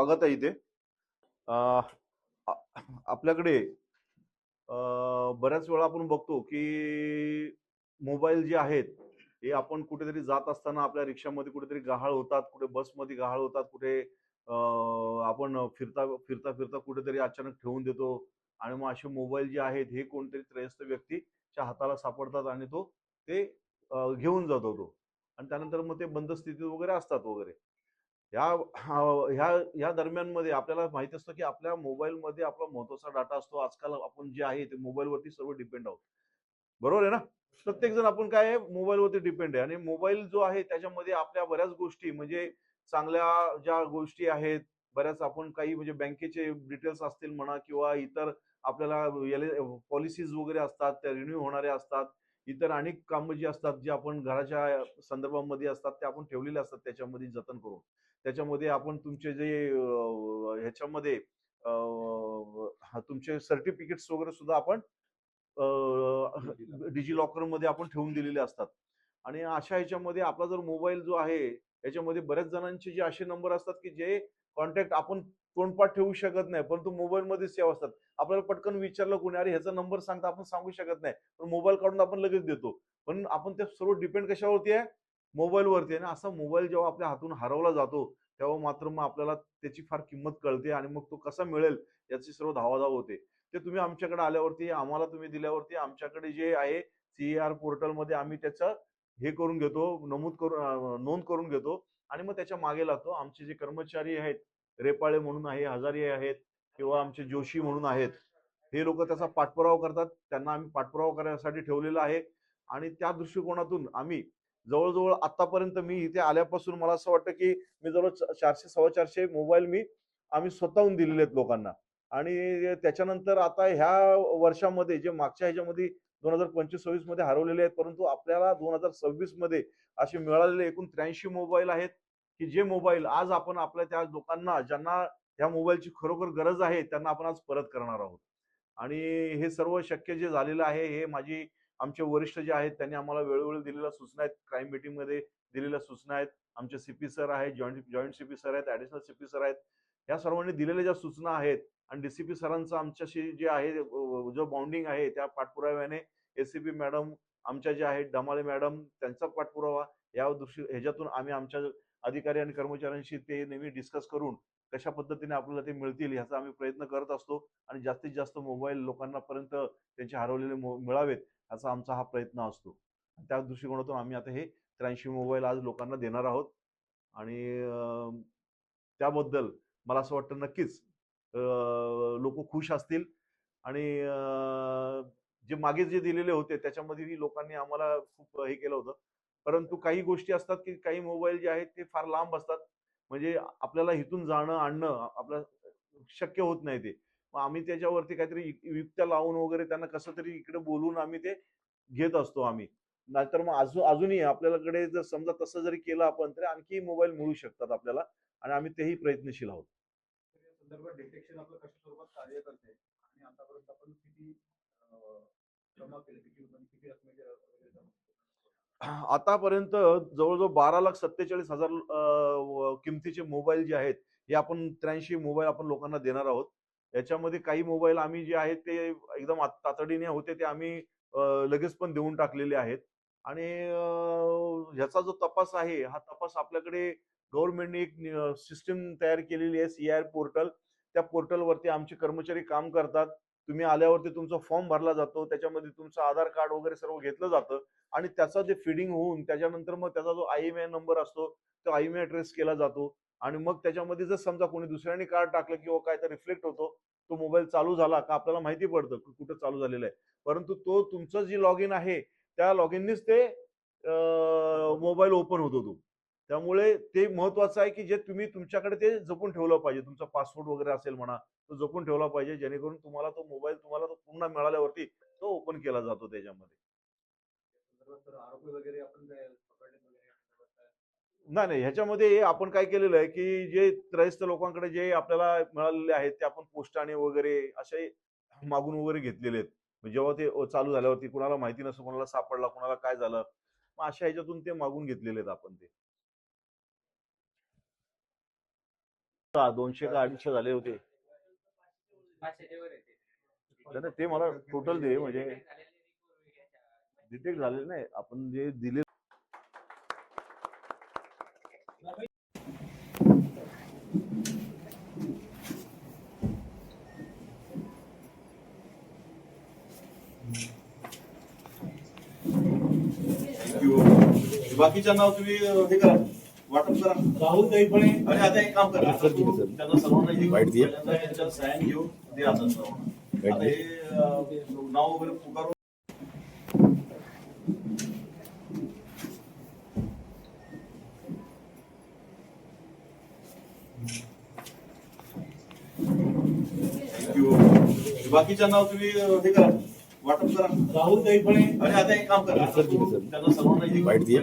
स्वागत आहे इथे. अं, आपल्याकडे बऱ्याच वेळा आपण बघतो की मोबाईल जे आहेत हे आपण कुठेतरी जात असताना आपल्या रिक्षामध्ये कुठेतरी गहाळ होतात कुठे बसमध्ये गहाळ होतात कुठे आपण फिरता फिरता फिरता कुठेतरी अचानक ठेवून देतो आणि मग असे मोबाईल जे आहेत हे कोणतरी त्रयस्थ व्यक्तीच्या हाताला सापडतात आणि तो ते घेऊन जातो तो आणि त्यानंतर मग ते बंद स्थितीत वगैरे असतात वगैरे. ह्या ह्या ह्या दरम्यानमध्ये आपल्याला माहीत असतं की आपल्या मोबाईलमध्ये आपला महत्त्वाचा डाटा असतो. आजकाल आपण जे आहे ते मोबाईलवरती सर्व डिपेंड आहोत. बरोबर आहे ना? प्रत्येक जण आपण काय आहे? मोबाईलवरती डिपेंड आहे. आणि मोबाईल जो आहे त्याच्यामध्ये आपल्या बऱ्याच गोष्टी म्हणजे चांगल्या ज्या गोष्टी आहेत बऱ्याच आपण काही म्हणजे बँकेचे डिटेल्स असतील म्हणा किंवा इतर आपल्याला पॉलिसीज वगैरे असतात त्या रिन्यू होणाऱ्या असतात. इतर अनेक कामं जी असतात जे आपण घराच्या संदर्भामध्ये असतात ते आपण ठेवलेले असतात त्याच्यामध्ये जतन करून. त्याच्यामध्ये आपण तुमचे जे ह्याच्यामध्ये तुमचे सर्टिफिकेट्स वगैरे सुद्धा आपण डिजी लॉकरमध्ये. आपण ठेवून दिलेले असतात. आणि अशा ह्याच्यामध्ये आपला जर मोबाईल जो आहे याच्यामध्ये बऱ्याच जणांचे जे असे नंबर असतात की जे कॉन्टॅक्ट आपण तोंडपाठ ठेवू शकत नाही परंतु मोबाईलमध्ये सेवा असतात. आपल्याला पटकन विचारलं कोणी अरे ह्याचा नंबर सांगता आपण सांगू शकत नाही. पण मोबाईल काढून आपण लगेच देतो. पण आपण ते सर्व डिपेंड कशावरती आहे? मोबाईलवरती आहे. ना असा मोबाईल जेव्हा आपल्या हातून हरवला जातो तेव्हा मात्र मग आपल्याला त्याची फार किंमत कळते आणि मग तो कसा मिळेल याची सर्व धावाधाव होते. ते तुम्ही आमच्याकडे आल्यावरती आम्हाला तुम्ही दिल्यावरती आमच्याकडे जे आहे सीआर पोर्टलमध्ये आम्ही त्याचं हे करून घेतो नमूद करून नोंद करून घेतो. आणि मग त्याच्यामागे लागतो. आमचे जे कर्मचारी आहेत रेपाळे म्हणून आहे हजारी आहेत किंवा आमचे जोशी म्हणून आहेत हे लोक त्याचा पाठपुरावा करतात. त्यांना आम्ही पाठपुरावा करण्यासाठी ठेवलेला आहे. आणि त्या दृष्टिकोनातून आम्ही जवळजवळ आतापर्यंत मी इथे आल्यापासून मला असं वाटतं की मी जवळ चारशे सव्वा चारशे मोबाईल मी आम्ही स्वतःहून दिलेले आहेत लोकांना. आणि त्याच्यानंतर आता ह्या वर्षामध्ये जे मागच्या ह्याच्यामध्ये दोन हजार पंचवीस सव्वीसमध्ये हरवलेले आहेत परंतु आपल्याला दोन हजार सव्वीसमध्ये असे मिळालेले एकूण त्र्याऐंशी मोबाईल आहेत की जे मोबाईल आज आपण आपल्या त्या लोकांना ज्यांना ह्या मोबाईलची खरोखर गरज आहे त्यांना आपण आज परत करणार आहोत. आणि हे सर्व शक्य जे झालेलं आहे हे माझी आमचे वरिष्ठ जे आहेत त्यांनी आम्हाला वेळोवेळी दिलेल्या सूचना आहेत. क्राईम मीटिंगमध्ये दिलेल्या सूचना आहेत. आमचे सीपी सर आहेत जॉईंट जॉईंट सीपी सर आहेत ऍडिशनल सीपी सर आहेत. या सर्वांनी दिलेल्या ज्या सूचना आहेत आणि डीसीपी सरांचं आमच्याशी जे आहे जो बाउंडिंग आहे त्या पाठपुराव्याने एसीपी मॅडम आमच्या ज्या आहेत डमाळे मॅडम त्यांचा पाठपुरावा या दृष्टी ह्याच्यातून आम्ही आमच्या अधिकारी आणि कर्मचाऱ्यांशी ते नेहमी डिस्कस करून कशा पद्धतीने आपल्याला ते मिळतील ह्याचा आम्ही प्रयत्न करत असतो आणि जास्तीत जास्त मोबाईल लोकांना पर्यंत त्यांचे हरवलेले मो- मिळावेत याचा आमचा हा प्रयत्न असतो. त्या दृष्टिकोनातून आम्ही आता हे त्र्याऐंशी मोबाईल आज लोकांना देणार आहोत आणि त्याबद्दल मला असं वाटतं नक्कीच लोक खुश असतील आणि जे मागे जे दिलेले होते त्याच्यामध्येही लोकांनी आम्हाला खूप हे केलं होतं. परंतु काही गोष्टी असतात की काही मोबाईल जे आहेत ते फार लांब असतात. म्हणजे आपल्याला इथून जाणं आणणं आपलं शक्य होत नाही ते. मग आम्ही त्याच्यावरती काहीतरी युक्त्या लावून वगैरे त्यांना कसं तरी इकडे बोलून आम्ही ते घेत असतो आम्ही. नाहीतर मग अजून अजूनही आपल्याकडे जर समजा तसं जरी केलं आपण तरी आणखी मोबाईल मिळू शकतात आपल्याला. आणि आम्ही तेही प्रयत्नशील आहोत. आतापर्यंत म्हणजे? आतापर्यंत जवळजवळ बारा लाख सत्तेचाळीस हजार किमतीचे मोबाईल जे आहेत हे आपण त्र्याऐंशी मोबाईल आपण लोकांना देणार आहोत. याच्यामध्ये काही मोबाईल आम्ही जे आहेत ते एकदम तातडीने होते ते आम्ही लगेच पण देऊन टाकलेले आहेत. आणि ह्याचा जो तपास आहे हा तपास आपल्याकडे गव्हर्नमेंटने एक सिस्टीम तयार केलेली आहे सी आर पोर्टल. त्या पोर्टलवरती आमचे कर्मचारी काम करतात. तुम्ही आल्यावरती तुमचा फॉर्म भरला जातो. त्याच्यामध्ये तुमचं आधार कार्ड वगैरे सर्व घेतलं जातं आणि त्याचा जे फिडिंग होऊन त्याच्यानंतर मग त्याचा जो आय एम आय नंबर असतो तो आय एम आय ट्रेस केला जातो आणि मग त्याच्यामध्ये जर समजा कोणी दुसऱ्याने कार्ड टाकलं किंवा काय तर रिफ्लेक्ट होतो तो मोबाईल चालू झाला का आपल्याला माहिती पडतं की कुठं चालू झालेलं आहे. परंतु तो तुमचं जी लॉग इन आहे त्या लॉग इननीच ते मोबाईल ओपन होतो तो. त्यामुळे ते महत्वाचं आहे की जे तुम्ही तुमच्याकडे ते जपून ठेवलं पाहिजे. तुमचा पासवर्ड वगैरे असेल म्हणा तो जपून ठेवला पाहिजे जेणेकरून तुम्हाला तो मोबाईल तुम्हाला तो पुन्हा मिळाल्यावरती तो ओपन केला जातो त्याच्यामध्ये. नाही नाही ह्याच्यामध्ये आपण काय केलेलं आहे की जे त्रयस्थ लोकांकडे जे आपल्याला मिळालेले आहेत ते आपण पोस्टाने वगैरे असे मागून वगैरे घेतलेले आहेत. म्हणजे जेव्हा ते चालू झाल्यावरती कुणाला माहिती नसतं कुणाला सापडला कुणाला काय झालं मग अशा ह्याच्यातून ते मागून घेतलेले आहेत आपण ते. दोनशे का अडीचशे झाले होते. ते मला टोटल दे म्हणजे डिटेक्ट झालेले नाही. आपण जे दिले बाकीच्या नाव तुम्ही हे करा. वाटप करा. राहुल आता एक काम करा. सर, किती सर? त्यांना सर्वांना घेऊन वाईट दिया? पहिल्यांदा यांच्यावर सायन घेऊन दे आता सर्वांना वाईट आता हे अं, नाव वगैरे पुकारून. बाकीच्या नाव तुम्ही हे करा. वाटप करा. राहुल दैफळे आणि आता एक काम करा. सर, किती सर? त्यांना सर्वांना घेऊन वाईट दिया?